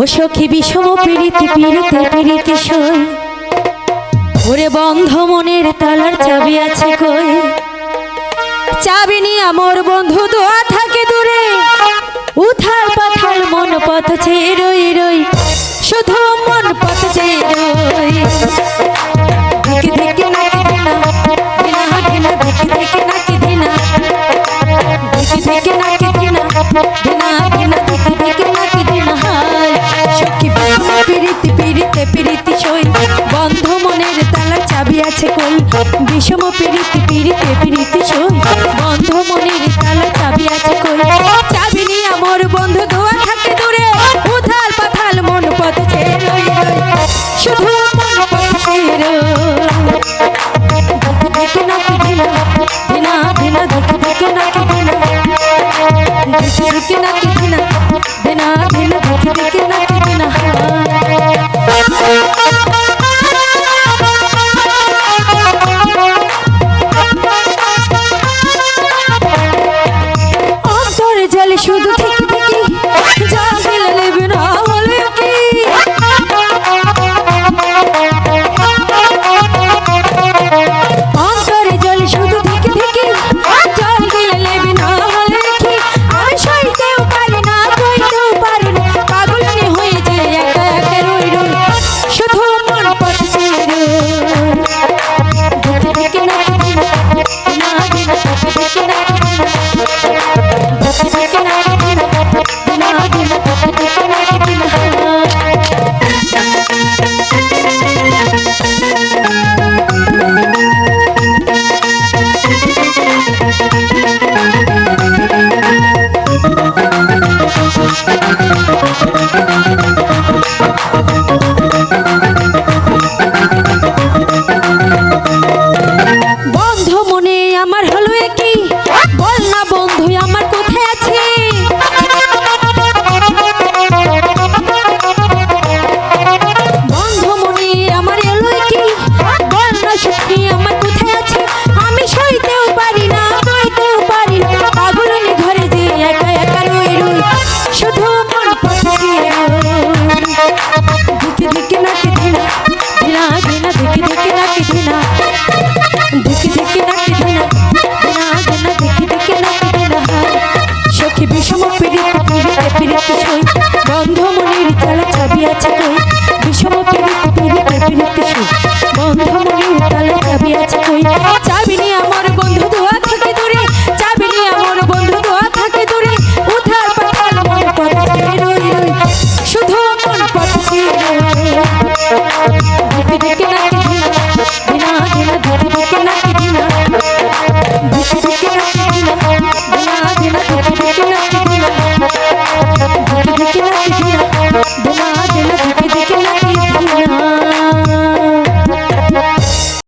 ও সখী বিষম পীড়িতি পীড়িতে পীড়িতি সই। ওরে বন্ধ মনের তালার চাবি আছে কই? চাবি নি আমার বন্ধু দোয়া থাকে দূরে। উথাল পাথাল মন পথ চেয়ে রই রই, শুধু মন পথ চেয়ে রই। দেখি দেখি নাকি দিনা দিনা দিনা দেখি দেখি নাকি দিনা দেখি দেখি নাকি দিনা পিরিতি, পিরিতে, পিরিতি সই। বন্ধ মনের তালা, চাবি আছে কই বিষম পিরিতি, পিরিতে, পিরিতি সই। বন্ধ মনের তালা, চাবি আছে কই চাবি নিয়ে আমার বন্ধু দোয়া থাকে দূরে। উথাল পাথাল মন পথে শুধু মন পথে ঢিনা ঢিনা ঢিনা ঢিনা ঢিনা ঢিনা ঢিনা রাখি সই বন্ধ মনির তালা চাবি চাবি আছে কই।